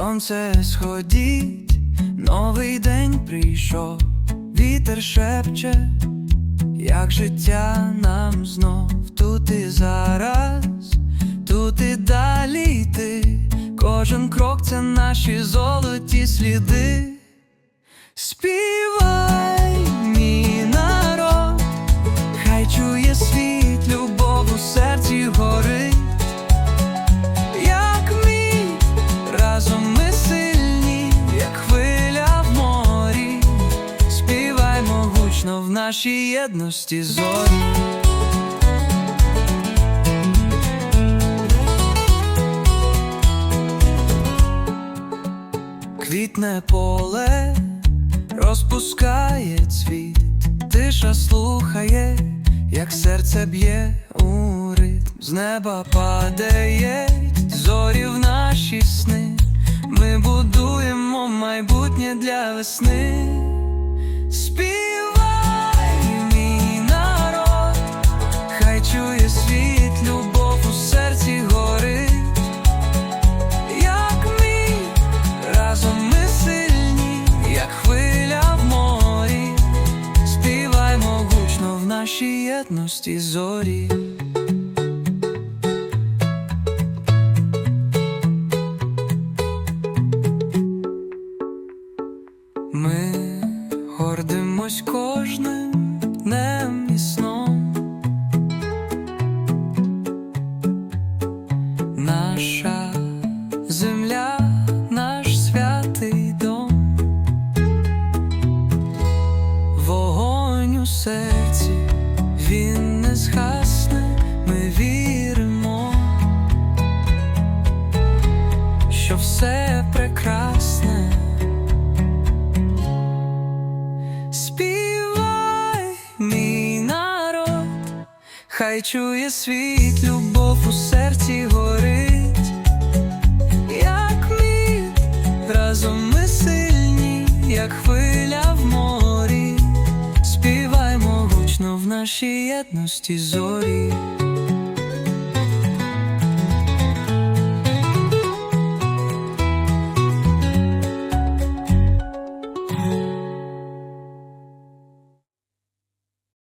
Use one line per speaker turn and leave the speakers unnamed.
сонце сходить, новий день прийшов, вітер шепче, як життя нам знов тут і зараз, тут і далі йти. Кожен крок це наші золоті сліди. Співай, нашій єдності зорі. Квітне поле розпускає цвіт, тиша слухає, як серце б'є у ритм, з неба падає зорі в наші сни. Ми будуємо майбутнє для весни. Співай, нашій єдності зорі. Ми гордимось кожним згасне, ми віримо, що все прекрасне. Співай, мій народ, хай чує світ, любов у серці горить, нашій єдності зорі.